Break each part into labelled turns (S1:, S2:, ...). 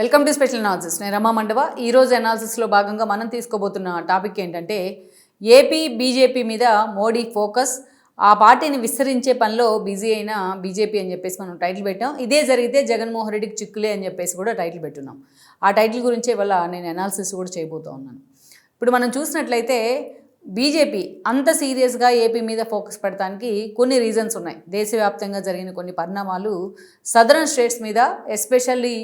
S1: Welcome to special analysis. నేను రమా మండవ. ఈరోజు అనాలిసిస్లో భాగంగా మనం తీసుకోబోతున్న టాపిక్ ఏంటంటే ఏపీ బీజేపీ మీద మోడీ ఫోకస్ ఆ పార్టీని విస్తరించే పనిలో బిజీ అయిన బీజేపీ అని చెప్పేసి మనం టైటిల్ పెట్టాం. ఇదే జరిగితే జగన్మోహన్ రెడ్డికి చిక్కులే అని చెప్పేసి కూడా టైటిల్ పెట్టున్నాం. ఆ టైటిల్ గురించే వల్ల నేను అనాలిసిస్ కూడా చేయబోతూ ఉన్నాను. ఇప్పుడు మనం చూసినట్లయితే బీజేపీ అంత సీరియస్గా ఏపీ మీద ఫోకస్ పెడటానికి కొన్ని రీజన్స్ ఉన్నాయి. దేశవ్యాప్తంగా జరిగిన కొన్ని పరిణామాలు సదరన్ స్టేట్స్ మీద ఎస్పెషల్లీ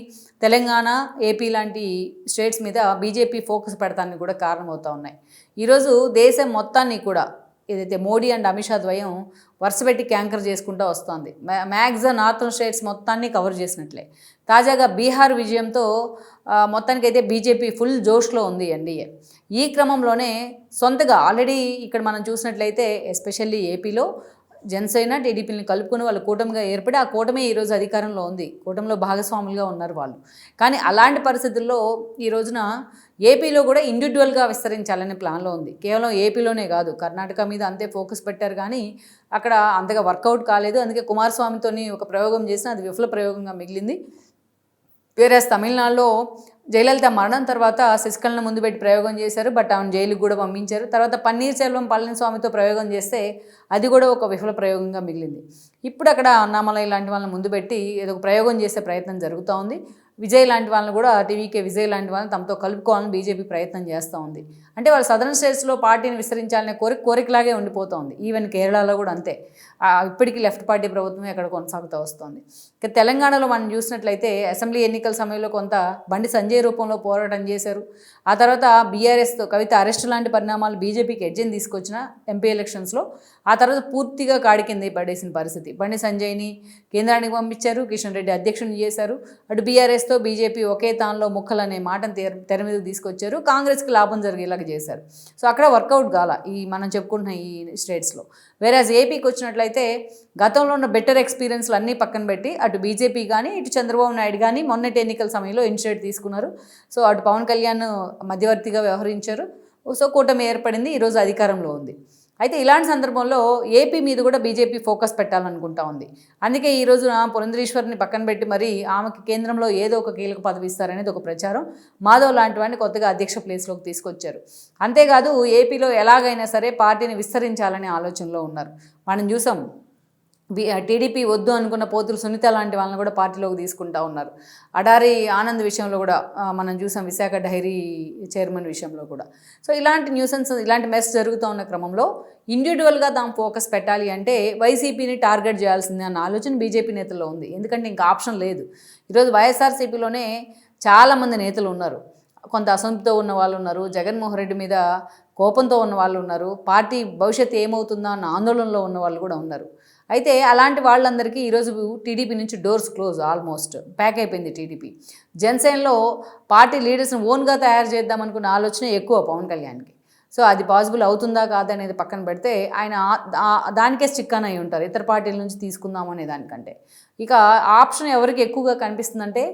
S1: తెలంగాణ ఏపీ లాంటి స్టేట్స్ మీద బీజేపీ ఫోకస్ పెడతానికి కూడా కారణమవుతూ ఉన్నాయి. ఈరోజు దేశం మొత్తాన్ని కూడా ఏదైతే మోడీ అండ్ అమిత్ షా ద్వయం వరుసపెట్టి క్యాంకర్ చేసుకుంటూ వస్తోంది. మ్యాక్సిమం నార్థన్ స్టేట్స్ మొత్తాన్ని కవర్ చేసినట్లే. తాజాగా బీహార్ విజయంతో మొత్తానికి మొత్తానికైతే బీజేపీ ఫుల్ జోష్లో ఉంది ఎన్డీఏ ఈ క్రమంలోనే సొంతగా ఆల్రెడీ ఇక్కడ మనం చూసినట్లయితే ఎస్పెషల్లీ ఏపీలో జనసేన టీడీపీని కలుపుకొని వాళ్ళు కూటమిగా ఏర్పడి ఆ కూటమే ఈరోజు అధికారంలో ఉంది. కూటమిలో భాగస్వాములుగా ఉన్నారు వాళ్ళు. కానీ అలాంటి పరిస్థితుల్లో ఈ రోజున ఏపీలో కూడా ఇండివిజువల్గా విస్తరించాలనే ప్లాన్లో ఉంది. కేవలం ఏపీలోనే కాదు కర్ణాటక మీద అంతే ఫోకస్ పెట్టారు కానీ అక్కడ అంతగా వర్కౌట్ కాలేదు. అందుకే కుమారస్వామితోని ఒక ప్రయోగం చేసిన అది విఫల ప్రయోగంగా మిగిలింది. వేరే తమిళనాడులో జయలలిత మరణం తర్వాత శశికళను ముందు పెట్టి ప్రయోగం చేశారు బట్ ఆమెను జైలుకు కూడా పంపించారు. తర్వాత పన్నీర్ సెల్వం పళనిస్వామితో ప్రయోగం చేస్తే అది కూడా ఒక విఫల ప్రయోగంగా మిగిలింది. ఇప్పుడు అక్కడ అన్నామలై లాంటి వాళ్ళని ముందు పెట్టి ఏదో ఒక ప్రయోగం చేసే ప్రయత్నం జరుగుతూ ఉంది. విజయ్ లాంటి వాళ్ళని కూడా టీవీకే విజయ్ లాంటి వాళ్ళని తమతో కలుపుకోవాలని బీజేపీ ప్రయత్నం చేస్తూ ఉంది. అంటే వాళ్ళు సదరన్ స్టేట్స్లో పార్టీని విస్తరించాలనే కోరిక కోరికలాగే ఉండిపోతోంది ఈవెన్ కేరళలో కూడా అంతే. ఇప్పటికీ లెఫ్ట్ పార్టీ ప్రభుత్వమే అక్కడ కొనసాగుతూ వస్తుంది. ఇక తెలంగాణలో మనం చూసినట్లయితే అసెంబ్లీ ఎన్నికల సమయంలో కొంత బండి సంజయ్ రూపంలో పోరాటం చేశారు. ఆ తర్వాత బీఆర్ఎస్తో కవిత అరెస్ట్ లాంటి పరిణామాలు బీజేపీకి ఎడ్జిని తీసుకొచ్చిన ఎంపీ ఎలక్షన్స్లో ఆ తర్వాత పూర్తిగా కాడి కింద పడేసిన పరిస్థితి. బండి సంజయ్ని కేంద్రానికి పంపించారు కిషన్ రెడ్డి అధ్యక్షుని చేశారు. అటు బీఆర్ఎస్ బీఆర్ఎస్తో బీజేపీ ఒకే తానులో ముక్కలనే మాటను తెర తెర మీదకి తీసుకొచ్చారు. కాంగ్రెస్కి లాభం జరిగేలాగా చేశారు. సో అక్కడ వర్కౌట్ కాల ఈ మనం చెప్పుకుంటున్న ఈ స్టేట్స్లో. వేరేజ్ ఏపీకి వచ్చినట్లయితే గతంలో ఉన్న బెటర్ ఎక్స్పీరియన్స్లు అన్నీ పక్కన పెట్టి అటు బీజేపీ కానీ ఇటు చంద్రబాబు నాయుడు కానీ మొన్నటి ఎన్నికల సమయంలో ఇనిషియేట్ తీసుకున్నారు. సో అటు పవన్ కళ్యాణ్ మధ్యవర్తిగా వ్యవహరించారు. సో కూటమి ఏర్పడింది ఈరోజు అధికారంలో ఉంది. అయితే ఇలాంటి సందర్భంలో ఏపీ మీద కూడా బీజేపీ ఫోకస్ పెట్టాలనుకుంటా ఉంది. అందుకే ఈ రోజున పురంధరేశ్వరిని పక్కన పెట్టి మరి ఆమెకి కేంద్రంలో ఏదో ఒక కీలక పదవి ఇస్తారనేది ఒక ప్రచారం. మాధవ్ లాంటి వాడిని కొత్తగా అధ్యక్ష ప్లేస్లోకి తీసుకొచ్చారు. అంతేకాదు ఏపీలో ఎలాగైనా సరే పార్టీని విస్తరించాలనే ఆలోచనలో ఉన్నారు. మనం చూసాం. టీడీపీ వద్దు అనుకున్న పోతులు సునీత లాంటి వాళ్ళని కూడా పార్టీలోకి తీసుకుంటా ఉన్నారు. అడారి ఆనంద్ విషయంలో కూడా మనం చూసాం విశాఖ డైరీ చైర్మన్ విషయంలో కూడా. సో ఇలాంటి న్యూసెన్స్ ఇలాంటి మెస్ జరుగుతూ ఉన్న క్రమంలో ఇండివిజువల్గా దాని ఫోకస్ పెట్టాలి అంటే వైసీపీని టార్గెట్ చేయాల్సిందే అన్న ఆలోచన బీజేపీ నేతల్లో ఉంది. ఎందుకంటే ఇంకా ఆప్షన్ లేదు. ఈరోజు వైఎస్ఆర్సీపీలోనే చాలామంది నేతలు ఉన్నారు. కొంత అసంతృప్తితో ఉన్న వాళ్ళు ఉన్నారు జగన్మోహన్ రెడ్డి మీద కోపంతో ఉన్న వాళ్ళు ఉన్నారు పార్టీ భవిష్యత్తు ఏమవుతుందా అన్న ఆందోళనలో ఉన్న వాళ్ళు కూడా ఉన్నారు. అయితే అలాంటి వాళ్ళందరికీ ఈరోజు టీడీపీ నుంచి డోర్స్ క్లోజ్ ఆల్మోస్ట్. ప్యాక్ అయిపోయింది టీడీపీ. జనసేనలో పార్టీ లీడర్స్ని ఓన్గా తయారు చేద్దామనుకున్న ఆలోచన ఎక్కువ పవన్ కళ్యాణ్కి. సో అది పాసిబుల్ అవుతుందా కాదా అనేది పక్కన పెడితే ఆయన దానికే స్టిక్ అని అయి ఉంటారు. ఇతర పార్టీల నుంచి తీసుకుందాం అనే దానికంటే. ఇక ఆప్షన్ ఎవరికి ఎక్కువగా కనిపిస్తుందంటే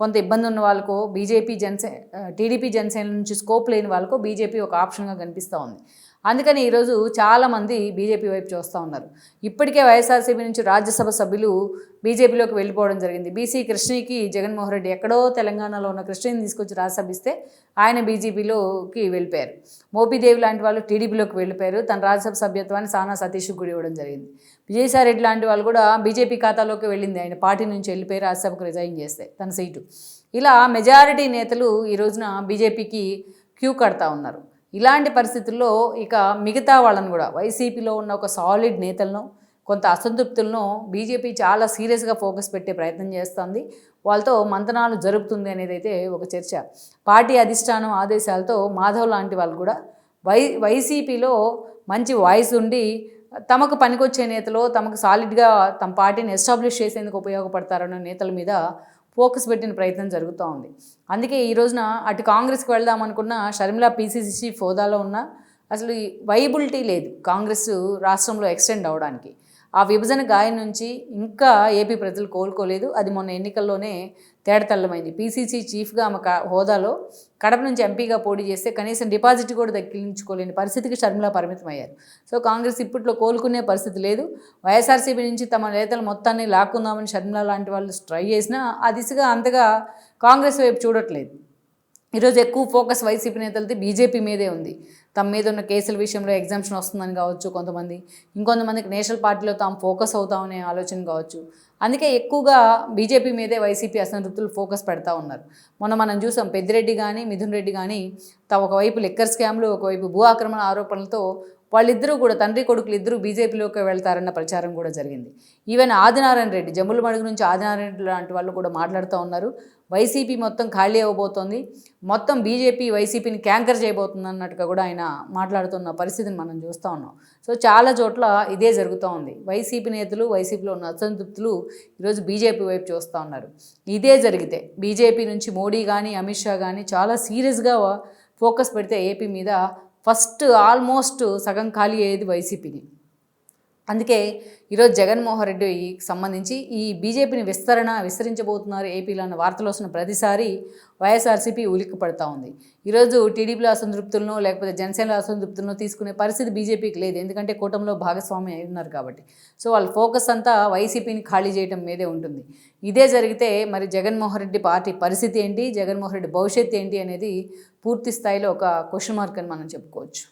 S1: కొంత ఇబ్బంది ఉన్న వాళ్ళకో బీజేపీ జనసే టీడీపీ జనసేన నుంచి స్కోప్ లేని వాళ్ళకో బీజేపీ ఒక ఆప్షన్గా కనిపిస్తూ ఉంది. అందుకని ఈరోజు చాలామంది బీజేపీ వైపు చూస్తూ ఉన్నారు. ఇప్పటికే వైఎస్ఆర్సీపీ నుంచి రాజ్యసభ సభ్యులు బీజేపీలోకి వెళ్ళిపోవడం జరిగింది. బీసీ కృష్ణకి జగన్మోహన్ రెడ్డి ఎక్కడో తెలంగాణలో ఉన్న కృష్ణని తీసుకొచ్చి రాజ్యసభ ఇస్తే ఆయన బీజేపీలోకి వెళ్ళిపోయారు. మోపీదేవి లాంటి వాళ్ళు టీడీపీలోకి వెళ్ళిపోయారు. తన రాజ్యసభ సభ్యత్వాన్ని సానా సతీష్కి కూడా ఇవ్వడం జరిగింది. విజయసాయి రెడ్డి లాంటి వాళ్ళు కూడా బీజేపీ ఖాతాలోకి వెళ్ళింది. ఆయన పార్టీ నుంచి వెళ్ళిపోయి రాజ్యసభకు రిజైన్ చేస్తే తన సీటు. ఇలా మెజారిటీ నేతలు ఈ రోజున బీజేపీకి క్యూ కడతా ఉన్నారు. ఇలాంటి పరిస్థితుల్లో ఇక మిగతా వాళ్ళని కూడా వైసీపీలో ఉన్న ఒక సాలిడ్ నేతలను కొంత అసంతృప్తులను బీజేపీ చాలా సీరియస్గా ఫోకస్ పెట్టే ప్రయత్నం చేస్తుంది. వాళ్ళతో మంతనాలు జరుపుతుంది అనేది అయితే ఒక చర్చ. పార్టీ అధిష్టానం ఆదేశాలతో మాధవ్ లాంటి వాళ్ళు కూడా వై వైసీపీలో మంచి వాయిస్ ఉండి తమకు పనికొచ్చే నేతలు తమకు సాలిడ్గా తమ పార్టీని ఎస్టాబ్లిష్ చేసేందుకు ఉపయోగపడతారన్న నేతల మీద ఫోకస్ పెట్టిన ప్రయత్నం జరుగుతూ ఉంది. అందుకే ఈ రోజున అటు కాంగ్రెస్కి వెళ్దాం అనుకున్న షర్మిల పీసీసీ చీఫ్ హోదాలో ఉన్న అసలు ఈ వైబిలిటీ లేదు కాంగ్రెస్ రాష్ట్రంలో ఎక్స్టెండ్ అవడానికి. ఆ విభజన గాయం నుంచి ఇంకా ఏపీ ప్రజలు కోలుకోలేదు. అది మొన్న ఎన్నికల్లోనే తేడతల్లమైంది పీసీసీ చీఫ్గా ఆమె క- హోదాలో కడప నుంచి ఎంపీగా పోటీ చేస్తే కనీసం డిపాజిట్ కూడా దక్కించుకోలేని పరిస్థితికి షర్మిల పరిమితమయ్యారు. సో కాంగ్రెస్ ఇప్పట్లో కోలుకునే పరిస్థితి లేదు. వైఎస్ఆర్సీపీ నుంచి తమ నేతలు మొత్తాన్ని లాక్కుందామని షర్మిల లాంటి వాళ్ళు ట్రై చేసినా ఆ దిశగా అంతగా కాంగ్రెస్ వైపు చూడట్లేదు. ఈరోజు ఎక్కువ ఫోకస్ వైసీపీ నేతలది బీజేపీ మీదే ఉంది. తమ మీద ఉన్న కేసుల విషయంలో ఎగ్జామ్షన్ వస్తుందని కావచ్చు కొంతమంది. ఇంకొంతమందికి నేషనల్ పార్టీలో తాము ఫోకస్ అవుతామనే ఆలోచన కావచ్చు. అందుకే ఎక్కువగా బీజేపీ మీదే వైసీపీ అసంతృప్తులు ఫోకస్ పెడతా ఉన్నారు. మొన్న మనం చూసాం పెద్దిరెడ్డి కానీ మిథున్ రెడ్డి కానీ తా ఒకవైపు లిక్కర్ స్కామ్లు ఒకవైపు భూ ఆక్రమణ ఆరోపణలతో వాళ్ళిద్దరూ కూడా తండ్రి కొడుకులు ఇద్దరూ బీజేపీలోకి వెళ్తారన్న ప్రచారం కూడా జరిగింది. ఈవెన్ ఆదినారాయణ రెడ్డి జమ్ముల మడుగు నుంచి ఆదినారాయణ రెడ్డి లాంటి వాళ్ళు కూడా మాట్లాడుతూ ఉన్నారు. వైసీపీ మొత్తం ఖాళీ అవ్వబోతోంది. మొత్తం బీజేపీ వైసీపీని క్యాంకర్ చేయబోతుంది అన్నట్టుగా కూడా ఆయన మాట్లాడుతున్న పరిస్థితిని మనం చూస్తూ ఉన్నాం. సో చాలా చోట్ల ఇదే జరుగుతూ ఉంది. వైసీపీ నేతలు వైసీపీలో ఉన్న అసంతృప్తులు ఈరోజు బీజేపీ వైపు చూస్తూ ఉన్నారు. ఇదే జరిగితే బీజేపీ నుంచి మోడీ కానీ అమిత్ షా కానీ చాలా సీరియస్గా ఫోకస్ పెడితే ఏపీ మీద ఫస్ట్ ఆల్మోస్ట్ సగం ఖాళీ అయ్యేది వైసీపీని. అందుకే ఈరోజు జగన్మోహన్ రెడ్డికి సంబంధించి ఈ బీజేపీని విస్తరణ విస్తరించబోతున్నారు ఏపీలో అన్న వార్తలు వస్తున్న ప్రతిసారి వైఎస్ఆర్సీపీ ఉలిక్కి పడుతూ ఉంది. ఈరోజు టీడీపీలో అసంతృప్తులను లేకపోతే జనసేనలో అసంతృప్తులను తీసుకునే పరిస్థితి బీజేపీకి లేదు. ఎందుకంటే కూటమిలో భాగస్వామి అయి ఉన్నారు కాబట్టి. సో వాళ్ళ ఫోకస్ అంతా వైసీపీని ఖాళీ చేయడం మీదే ఉంటుంది. ఇదే జరిగితే మరి జగన్మోహన్ రెడ్డి పార్టీ పరిస్థితి ఏంటి? జగన్మోహన్ రెడ్డి భవిష్యత్తు ఏంటి అనేది పూర్తి స్థాయిలో ఒక క్వశ్చన్ మార్క్ అని మనం చెప్పుకోవచ్చు.